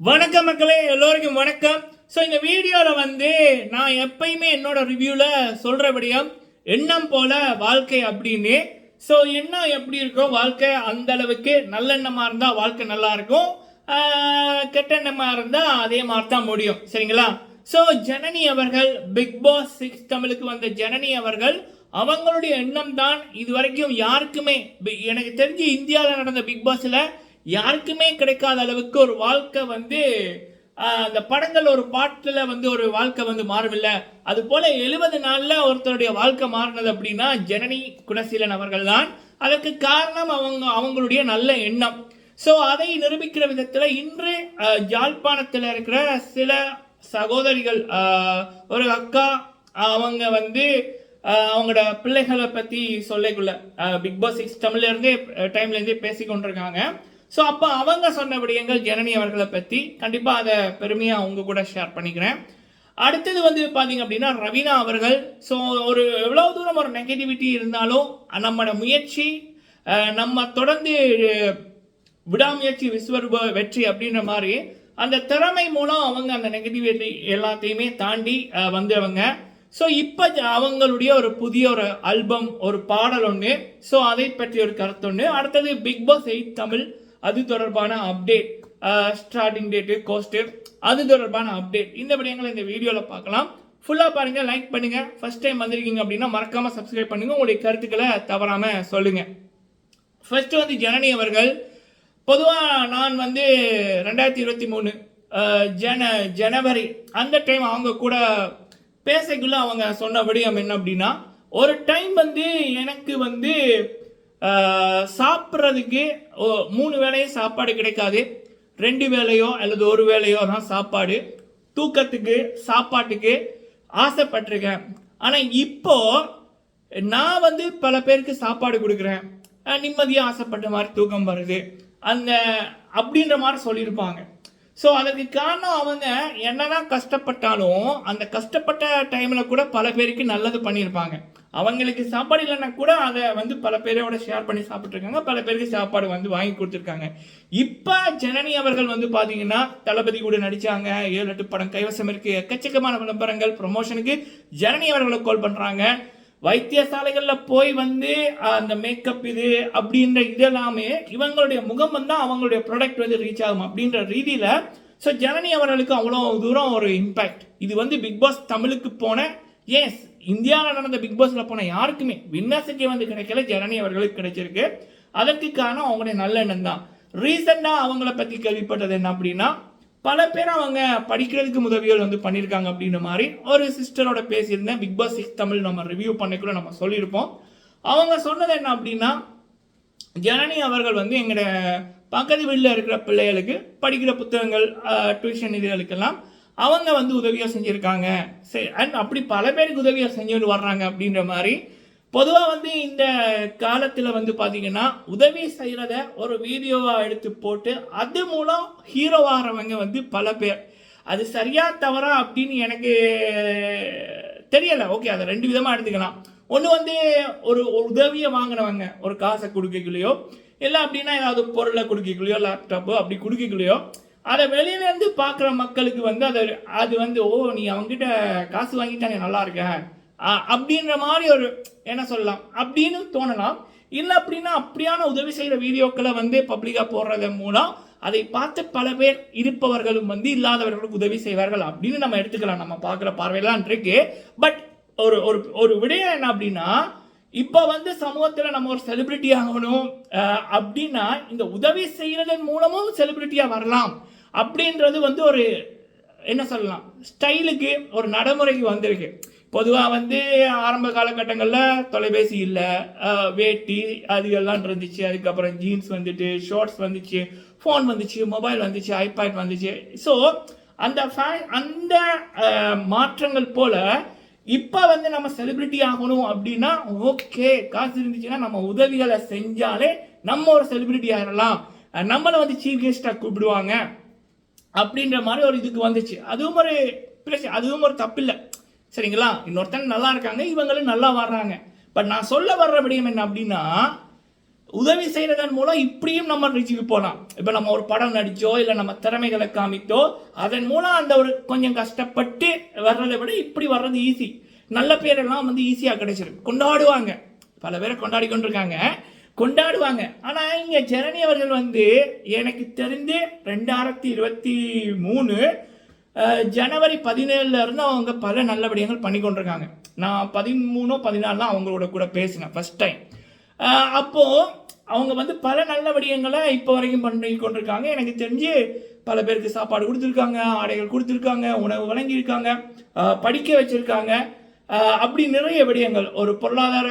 வணக்கம் மக்களே எல்லோருக்கும் வணக்கம். ஸோ இந்த வீடியோவில் வந்து நான் எப்பயுமே என்னோட ரிவ்யூவில் சொல்கிறபடியும் எண்ணம் போல வாழ்க்கை அப்படின்னு. ஸோ எண்ணம் எப்படி இருக்கோ வாழ்க்கை அந்த அளவுக்கு நல்லெண்ணமாக இருந்தால் வாழ்க்கை நல்லா இருக்கும். கெட்டெண்ணமாக இருந்தால் அதே மாதிரி தான் முடியும். சரிங்களா? ஸோ ஜனனி அவர்கள் பிக் பாஸ் சிக்ஸ் தமிழுக்கு வந்த ஜனனி அவர்கள் அவங்களுடைய எண்ணம் தான் இது வரைக்கும் யாருக்குமே பி- எனக்கு தெரிஞ்சு இந்தியாவில் நடந்த பிக் பாஸில் யாருக்குமே கிடைக்காத அளவுக்கு ஒரு வாழ்க்கை வந்து அந்த படங்கள் ஒரு பாட்டில் வந்து ஒரு வாழ்க்கை வந்து மாறவில்லை. அது போல எழுபது நாளில் ஒருத்தருடைய வாழ்க்கை மாறினது அப்படின்னா ஜனனி குணசீலன் அவர்கள் தான் அதற்கு காரணம் அவங்க அவங்களுடைய நல்ல எண்ணம். ஸோ அதை நிரூபிக்கிற விதத்தில் இன்று ஜாழ்ப்பாணத்தில் இருக்கிற சில சகோதரிகள் ஒரு அக்கா அவங்க வந்து அவங்களோட பிள்ளைகளை பற்றி சொல்லக்குள்ள பிக் பாஸ் சிக்ஸ் தமிழ்லேருந்தே டைம்லேருந்தே பேசி கொண்டிருக்காங்க ஸோ அப்போ அவங்க சொன்ன விடயங்கள் ஜனனி அவர்களை பற்றி கண்டிப்பாக அதை பெருமையாக அவங்க கூட ஷேர் பண்ணிக்கிறேன். அடுத்தது வந்து பார்த்தீங்க அப்படின்னா ரவீனா அவர்கள். ஸோ ஒரு எவ்வளோ தூரம் ஒரு நெகட்டிவிட்டி இருந்தாலும் நம்மளோட முயற்சி நம்ம தொடர்ந்து விடாமுயற்சி விஸ்வரூப வெற்றி அப்படின்ற மாதிரி அந்த திறமை மூலம் அவங்க அந்த நெகட்டிவிட்டி எல்லாத்தையுமே தாண்டி வந்தவங்க. ஸோ இப்போ அவங்களுடைய ஒரு புதிய ஒரு ஆல்பம் ஒரு பாடல் ஒன்று ஸோ அதை பற்றி ஒரு கருத்து ஒன்று அடுத்தது பிக் பாஸ் எயிட் தமிழ். அது தொடர்பான அப்டேட் ஸ்டார்டிங் டேட்டு கோஸ்ட்டு அது தொடர்பான அப்டேட் இந்த விடயங்களை இந்த வீடியோவில் பார்க்கலாம். ஃபுல்லாக பாருங்கள் லைக் பண்ணுங்கள் ஃபஸ்ட் டைம் வந்திருக்கீங்க அப்படின்னா மறக்காமல் சப்ஸ்கிரைப் பண்ணுங்கள் உங்களுடைய கருத்துக்களை தவறாமல் சொல்லுங்கள் ஃபஸ்ட்டு வந்து ஜனனி அவர்கள். பொதுவாக நான் வந்து ரெண்டாயிரத்தி இருபத்தி மூணு ஜன ஜனவரி அந்த டைம் அவங்க கூட பேசக்குள்ள அவங்க சொன்ன விடயம் என்ன அப்படின்னா ஒரு டைம் வந்து எனக்கு வந்து சாப்பிட்றதுக்கு ஓ- மூணு வேளையும் சாப்பாடு கிடைக்காது. ரெண்டு வேளையோ அல்லது ஒரு வேளையோ தான் சாப்பாடு. தூக்கத்துக்கு சாப்பாட்டுக்கு ஆசைப்பட்டிருக்கேன். ஆனால் இப்போ நான் வந்து பல பேருக்கு சாப்பாடு கொடுக்குறேன். நிம்மதியாக ஆசைப்பட்ட மாதிரி தூக்கம் வருது. அந்த அப்படின்ற மாதிரி சொல்லியிருப்பாங்க. ஸோ அதுக்கு காரணம் அவங்க என்னதான் கஷ்டப்பட்டாலும் அந்த கஷ்டப்பட்ட டைமில் கூட பல பேருக்கு நல்லது பண்ணியிருப்பாங்க. அவங்களுக்கு சாப்பாடு இல்லைன்னா கூட அதை வந்து பல பேரோட ஷேர் பண்ணி சாப்பிட்ருக்காங்க பல பேருக்கு சாப்பாடு வந்து வாங்கி கொடுத்துருக்காங்க. இப்போ ஜனனி அவர்கள் வந்து பார்த்தீங்கன்னா தளபதி கூட நடித்தாங்க ஏழு எட்டு படம் கைவசம் இருக்கு. எக்கச்சக்கமான விளம்பரங்கள் ப்ரொமோஷனுக்கு ஜனனி அவர்களை கால் பண்ணுறாங்க வைத்தியசாலைகளில் போய் வந்து அந்த மேக்கப் இது அப்படின்ற இதெல்லாமே இவங்களுடைய முகம் வந்து அவங்களுடைய ப்ராடக்ட் வந்து ரீச் ஆகும் அப்படின்ற ரீதியில் ஸோ ஜனனி அவர்களுக்கு அவ்வளோ தூரம் ஒரு இம்பேக்ட் இது வந்து பிக் பாஸ் தமிழுக்கு போன எஸ் இந்தியாவில் நடந்த பிக் பாஸில் போன யாருக்குமே வின்னர்ஸுக்கே வந்து கிடைக்கல ஜனனி அவர்களுக்கு கிடைச்சிருக்கு. அதற்கு காரணம் அவங்களுடைய நல்லெண்ணம் தான். ரீசெண்டாக அவங்கள பற்றி கேள்விப்பட்டது என்ன அப்படின்னா பல பேர் அவங்க படிக்கிறதுக்கு உதவிகள் வந்து பண்ணியிருக்காங்க அப்படின்ற மாதிரி ஒரு சிஸ்டரோட பேசியிருந்தேன். பிக் பாஸ் சிக்ஸ் தமிழ் நம்ம ரிவ்யூ பண்ணிக்கூட நம்ம சொல்லியிருப்போம். அவங்க சொன்னது என்ன அப்படின்னா ஜனனி அவர்கள் வந்து எங்களோட பக்கத்து வீட்டில் இருக்கிற பிள்ளைகளுக்கு படிக்கிற புத்தகங்கள் டியூஷன் இதுகளுக்கெல்லாம் அவங்க வந்து உதவியாக செஞ்சுருக்காங்க. சரி அண்ட் அப்படி பல பேருக்கு உதவியாக செஞ்சுட்டு வர்றாங்க அப்படின்ற மாதிரி. பொதுவாக வந்து இந்த காலத்தில் வந்து பார்த்தீங்கன்னா உதவி செய்கிறத ஒரு வீடியோவாக எடுத்து போட்டு அது மூலம் ஹீரோவாகிறவங்க வந்து பல பேர். அது சரியா தவறா அப்படின்னு எனக்கு தெரியலை. ஓகே அதை ரெண்டு விதமாக எடுத்துக்கலாம். ஒன்று வந்து ஒரு ஒரு உதவியை வாங்கினவங்க ஒரு காசை கொடுக்கக்குள்ளேயோ இல்லை அப்படின்னா ஏதாவது பொருளை கொடுக்கக்குள்ளேயோ லேப்டாப்போ அப்படி கொடுக்கக்குள்ளேயோ அதை வெளியிலேருந்து பார்க்குற மக்களுக்கு வந்து அதை அது வந்து ஓ நீ அவங்ககிட்ட காசு வாங்கிட்டாங்க நல்லா இருக்க. அப்படின்ற மாதிரி ஒரு என்ன சொல்லலாம்? அப்படின்னு தோணலாம். இல்லை அப்படின்னா அப்படியான உதவி செய்கிற வீடியோக்களை வந்து பப்ளிக்காக போடுறதன் மூலம் அதை பார்த்து பல பேர் இருப்பவர்களும் வந்து இல்லாதவர்களுக்கு உதவி செய்வார்கள் அப்படின்னு நம்ம எடுத்துக்கலாம். நம்ம பார்க்குற பார்வையெல்லாம் இருக்கு. பட் ஒரு ஒரு ஒரு விடயம் என்ன அப்படின்னா இப்போ வந்து சமூகத்தில் நம்ம ஒரு செலிபிரிட்டி ஆகணும் அப்படின்னா இந்த உதவி செய்கிறதன் மூலமும் செலிபிரிட்டியாக வரலாம். அப்படின்றது வந்து ஒரு என்ன சொல்லலாம் ஸ்டைலுக்கு ஒரு நடைமுறைக்கு வந்திருக்கு. பொதுவாக வந்து ஆரம்ப காலகட்டங்களில் தொலைபேசி இல்லை. வேட்டி அது எல்லாம் இருந்துச்சு. அதுக்கப்புறம் ஜீன்ஸ் வந்துட்டு ஷார்ட்ஸ் வந்துச்சு ஃபோன் வந்துச்சு மொபைல் வந்துச்சு ஐபேட் வந்துச்சு. ஸோ அந்த ஃபே அந்த மாற்றங்கள் போல் இப்போ வந்து நம்ம செலிபிரிட்டி ஆகணும் அப்படின்னா ஓகே காசு இருந்துச்சுன்னா நம்ம உதவிகளை செஞ்சாலே நம்ம ஒரு செலிபிரிட்டி ஆகிடலாம் நம்மளை வந்து சீஃப் கெஸ்ட்டாக கூப்பிடுவாங்க. அப்படின்ற மாதிரி ஒரு இதுக்கு வந்துச்சு. அதுவும் ஒரு பிரச்சனை. அதுவும் ஒரு தப்பில்லை. சரிங்களா? இன்னொருத்தங்க நல்லா இருக்காங்க இவங்களும் நல்லா வர்றாங்க. பட் நான் சொல்ல வர்ற விடயம் என்ன அப்படின்னா உதவி செய்கிறதன் மூலம் இப்படியும் நம்ம ரீச்சுக்கு போகலாம். இப்போ நம்ம ஒரு படம் நடித்தோ இல்லை நம்ம திறமைகளை காமித்தோ அதன் மூலம் அந்த ஒரு கொஞ்சம் கஷ்டப்பட்டு வர்றதை விட இப்படி வர்றது ஈஸி நல்ல பேரெல்லாம் வந்து ஈஸியாக கிடைச்சிருக்கு கொண்டாடுவாங்க. பல பேரை கொண்டாடி கொண்டிருக்காங்க. கொண்டாடுவாங்க. ஆனால் இங்கே ஜனனி அவர்கள் வந்து எனக்கு தெரிந்து ரெண்டாயிரத்தி இருபத்தி மூணு ஜனவரி பதினேழுலேருந்து அவங்க பல நல்ல விடயங்கள் பண்ணி கொண்டிருக்காங்க. நான் பதிமூணோ பதினாலாம் அவங்களோட கூட பேசினேன் ஃபர்ஸ்ட் டைம் அப்போது அவங்க வந்து பல நல்ல விடயங்களை இப்போ வரைக்கும் பண்ணி கொண்டிருக்காங்க. எனக்கு தெரிஞ்சு பல பேருக்கு சாப்பாடு கொடுத்துருக்காங்க ஆடைகள் கொடுத்துருக்காங்க உணவு வழங்கியிருக்காங்க படிக்க வச்சுருக்காங்க. அப்படி நிறைய விடயங்கள். ஒரு பொருளாதார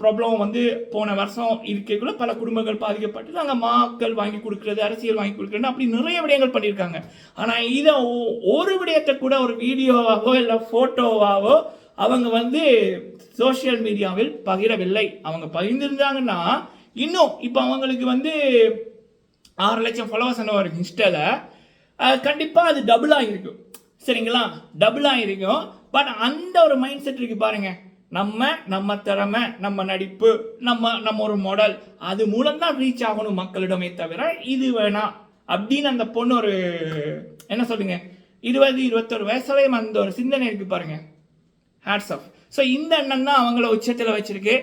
ப்ராப்ளம் வந்து போன வருஷம் இருக்கக்குள்ள பல குடும்பங்கள் பாதிக்கப்பட்டு நாங்கள் மாக்கள் வாங்கி கொடுக்குறது அரசியல் வாங்கி கொடுக்குறது அப்படி நிறைய விடயங்கள் பண்ணியிருக்காங்க ஆனால் இதை ஒரு விடயத்தை கூட ஒரு வீடியோவாகவோ இல்லை ஃபோட்டோவாகவோ அவங்க வந்து சோஷியல் மீடியாவில் பகிரவில்லை. அவங்க பகிர்ந்திருந்தாங்கன்னா இன்னும் இப்போ அவங்களுக்கு வந்து ஆறு லட்சம் ஃபாலோவர்ஸ் என்ன வரும் இன்ஸ்டாவில் கண்டிப்பாக அது டபுள் ஆகிருக்கும். சரிங்களா? டபுள் ஆகிருக்கும் பட் அந்த ஒரு மைண்ட் செட் இருக்கு பாருங்க. நம்ம நம்ம திறமை நம்ம நடிப்பு நம்ம நம்ம ஒரு மாடல் அது மூலம் தான் ரீச் ஆகணும் மக்களிடமே தவிர இது வேணாம் அப்படின்னு அந்த பொண்ணு ஒரு என்ன சொல்லுங்க? இருபது இருபத்தொரு வயசுலயும் அந்த ஒரு சிந்தனை இருக்கு பாருங்க. ஹேட்ஸ் ஆஃப் ஸோ இந்த எண்ணம் தான் அவங்கள உச்சத்தில் வச்சிருக்கு.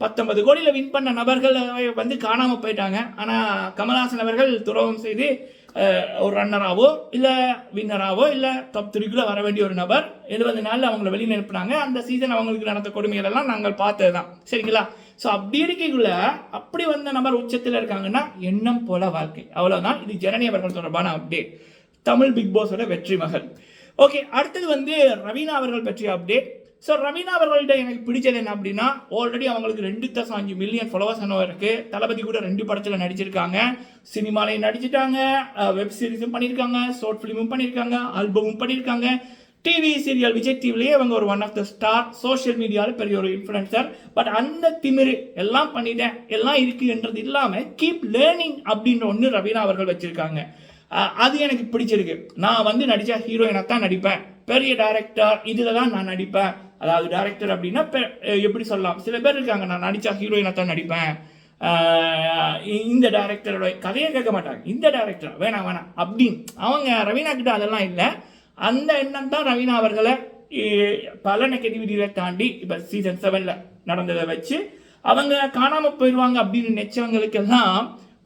பத்தொன்பது கோடியில் வின் பண்ண நபர்கள் வந்து காணாமல் போயிட்டாங்க. ஆனால் கமல்ஹாசன் அவர்கள் துரோகம் செய்து ஒரு ரன்னராகவோ இல்லை வின்னராகவோ இல்லை டாப் த்ரீக்குள்ளே வர வேண்டிய ஒரு நபர் எழுபது நாளில் அவங்கள வெளியே அனுப்புனாங்க. அந்த சீசன் அவங்களுக்கு நடந்த கொடுமைகள் எல்லாம் நாங்கள் பார்த்தது தான் சரிங்களா? ஸோ அப்படி இருக்கைக்குள்ள அப்படி வந்த நபர் உச்சத்தில் இருக்காங்கன்னா எண்ணம் போல வாழ்க்கை. அவ்வளோதான் இது ஜனனி அவர்கள் தொடர்பான அப்டேட் தமிழ் பிக் பாஸோட வெற்றி மகள். ஓகே அடுத்தது வந்து ரவீனா அவர்கள் பற்றிய அப்டேட் ஸோ ரவீனா அவர்கள்ட்ட எனக்கு பிடிச்சது என்ன அப்படின்னா ஆல்ரெடி அவங்களுக்கு ரெண்டு தசம் அஞ்சு மில்லியன் ஃபாலோவர்ஸ் என்ன இருக்கு. தளபதி கூட ரெண்டு படத்தில் நடிச்சிருக்காங்க. சினிமாலையும் நடிச்சிட்டாங்க வெப் சீரிஸும் பண்ணியிருக்காங்க ஷார்ட் ஃபிலிமும் பண்ணியிருக்காங்க ஆல்பமும் பண்ணியிருக்காங்க டிவி சீரியல் விஜய் டிவிலேயே அவங்க ஒரு one of the star social மீடியாவில் பெரிய ஒரு இன்ஃப்ளூயன்சர் பட் அந்த திமிரு எல்லாம் பண்ணிட்டேன் எல்லாம் இருக்குன்றது இல்லாமல் கீப் லேர்னிங் அப்படின்ற ஒன்று ரவீனா அவர்கள் வச்சுருக்காங்க. அது எனக்கு பிடிச்சிருக்கு. நான் வந்து நடித்த ஹீரோயினாக தான் நடிப்பேன். பெரிய டேரக்டர் இதில் தான் நான் நடிப்பேன். அதாவது டேரக்டர் அப்படின்னா எப்படி சொல்லலாம்? சில பேர் இருக்காங்க நான் நடிச்சா ஹீரோயினாக தான் நடிப்பேன். இந்த டேரக்டரோட கதையை கேட்க மாட்டாங்க. இந்த டேரக்டர் வேணாம் வேணாம் அப்படின்னு. அவங்க ரவீனா கிட்ட அதெல்லாம் இல்லை. அந்த எண்ணம் தான் ரவீனா அவர்களை பல நெகட்டிவிட்டியை தாண்டி இப்போ சீசன் செவனில் நடந்ததை வச்சு அவங்க காணாமல் போயிடுவாங்க அப்படின்னு நினைச்சவங்களுக்கெல்லாம்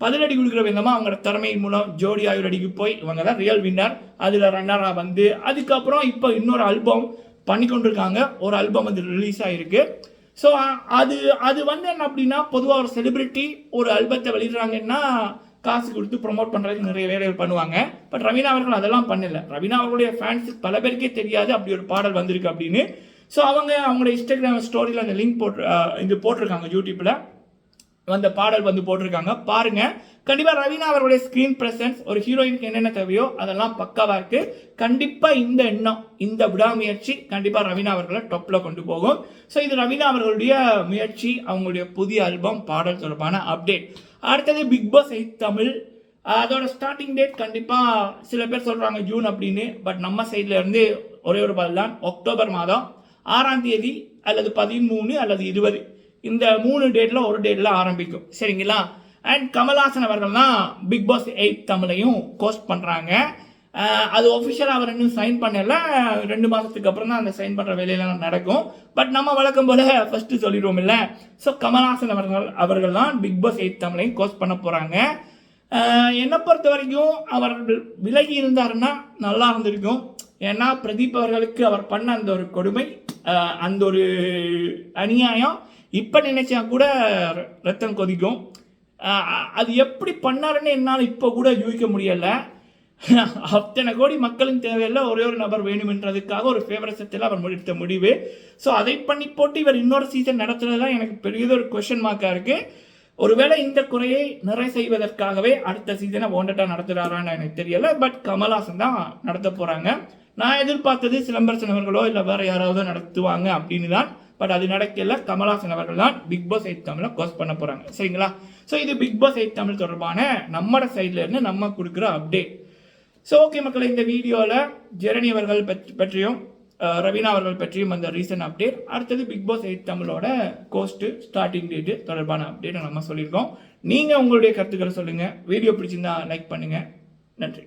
பதிலடி கொடுக்குற விதமாக அவங்களோட திறமையின் மூலம் ஜோடி ஆயுரடிக்கு போய் இவங்க தான் ரியல் வின்னர் அதில் ரன்னராக வந்து அதுக்கப்புறம் இப்போ இன்னொரு ஆல்பம் பண்ணி கொண்டிருக்காங்க ஒரு ஆல்பம் வந்து ரிலீஸ் ஆகிருக்கு ஸோ அது அது வந்து என்ன அப்படின்னா பொதுவாக ஒரு செலிபிரிட்டி ஒரு ஆல்பத்தை வெளியிடுறாங்கன்னா காசு கொடுத்து ப்ரோமோட் பண்ணுறதுக்கு நிறைய வேலைகள் பண்ணுவாங்க. பட் ரவீனா அவர்கள் அதெல்லாம் பண்ணல. ரவீனா அவர்களுடைய ஃபேன்ஸ் பல பேருக்கே தெரியாது அப்படி ஒரு பாடல் வந்திருக்கு அப்படின்னு. ஸோ அவங்க அவங்களோட இன்ஸ்டாகிராம் ஸ்டோரியில் அந்த லிங்க் போட்டு இது போட்டிருக்காங்க யூடியூப்பில் அந்த பாடல் வந்து போட்டிருக்காங்க. பாருங்க. கண்டிப்பா ரவீனா அவருடைய ஸ்கிரீன் பிரசன்ஸ் ஒரு ஹீரோயினுக்கு என்னென்ன தேவையோ அதெல்லாம் பக்காவா இருக்கு. கண்டிப்பா இந்த எண்ணம் இந்த விடாமுயற்சி கண்டிப்பா ரவீனா அவர்களை டொப்ல கொண்டு போகும். ஸோ இது ரவீனா அவர்களுடைய முயற்சி அவங்களுடைய புதிய ஆல்பம் பாடல் தொடர்பான அப்டேட் அடுத்தது பிக் பாஸ் எயிட் தமிழ். அதோட ஸ்டார்டிங் டேட் கண்டிப்பா சில பேர் சொல்றாங்க ஜூன் அப்படின்னு. பட் நம்ம சைட்ல இருந்து ஒரே ஒரு பதில் தான் அக்டோபர் மாதம் ஆறாம் தேதி அல்லது பதிமூணு அல்லது இருபது. இந்த மூணு டேட்ல ஒரு டேட்ல ஆரம்பிக்கும். சரிங்களா? அண்ட் கமல்ஹாசன் அவர்கள் தான் பிக் பாஸ் எயிட் தமிழையும் கோஸ்ட் பண்ணுறாங்க அது ஒஃபிஷியலாக அவர் இன்னும் சைன் பண்ணல. ரெண்டு மாதத்துக்கு அப்புறம் தான் அந்த சைன் பண்ணுற வேலையெல்லாம் நடக்கும். பட் நம்ம வழக்கம் போல் ஃபஸ்ட்டு சொல்லிடுவோம் இல்லை? ஸோ கமல்ஹாசன் அவர்கள் அவர்கள் தான் பிக் பாஸ் எயிட் தமிழையும் கோஸ்ட் பண்ண போகிறாங்க என்னை பொறுத்த வரைக்கும் அவர் விலகி இருந்தாருன்னா நல்லா இருந்திருக்கும். ஏன்னா பிரதீப் அவர்களுக்கு அவர் பண்ண அந்த ஒரு கொடுமை அந்த ஒரு அநியாயம். இப்போ நினைச்சா கூட ரத்தம் கொதிக்கும். அது எப்படி பண்ணாருன்னு என்னால் இப்போ கூட யூகிக்க முடியலை. அத்தனை கோடி மக்களின் தேவையில்ல ஒரே ஒரு நபர் வேணுமென்றதுக்காக ஒரு ஃபேவரசத்தில் அவர் எடுத்த முடிவு. ஸோ அதை பண்ணி போட்டு இவர் இன்னொரு சீசன் நடத்துறது தான் எனக்கு பெரியதொரு கொஷன் மார்க்காக இருக்குது ஒருவேளை இந்த குறையை நிறை செய்வதற்காகவே அடுத்த சீசனை ஓண்டட்டா நடத்துகிறாரான்னு எனக்கு தெரியலை. பட் கமல்ஹாசன் தான் நடத்த போகிறாங்க நான் எதிர்பார்த்தது சிலம்பரசன் அவர்களோ இல்லை வேறு யாராவது நடத்துவாங்க அப்படின்னு தான் பட் அது நடக்கல. கமல்ஹாசன் அவர்கள் தான் பிக் பாஸ் எயிட் தமிழை கோஸ் பண்ண போறாங்க. சரிங்களா? ஸோ இது பிக் பாஸ் எயிட் தமிழ் தொடர்பான நம்மட சைட்ல இருந்து நம்ம கொடுக்குற அப்டேட் ஸோ ஓகே மக்களை இந்த வீடியோவில் ஜெரணி அவர்கள் பற்றியும் ரவீனா அவர்கள் பற்றியும் அந்த ரீசன் அப்டேட் அடுத்தது பிக் பாஸ் எயிட் தமிழோட கோஸ்ட்டு ஸ்டார்டிங் டேட்டு தொடர்பான அப்டேட் நம்ம சொல்லியிருக்கோம். நீங்கள் உங்களுடைய கருத்துக்களை சொல்லுங்கள் வீடியோ பிடிச்சிருந்தா லைக் பண்ணுங்கள் நன்றி.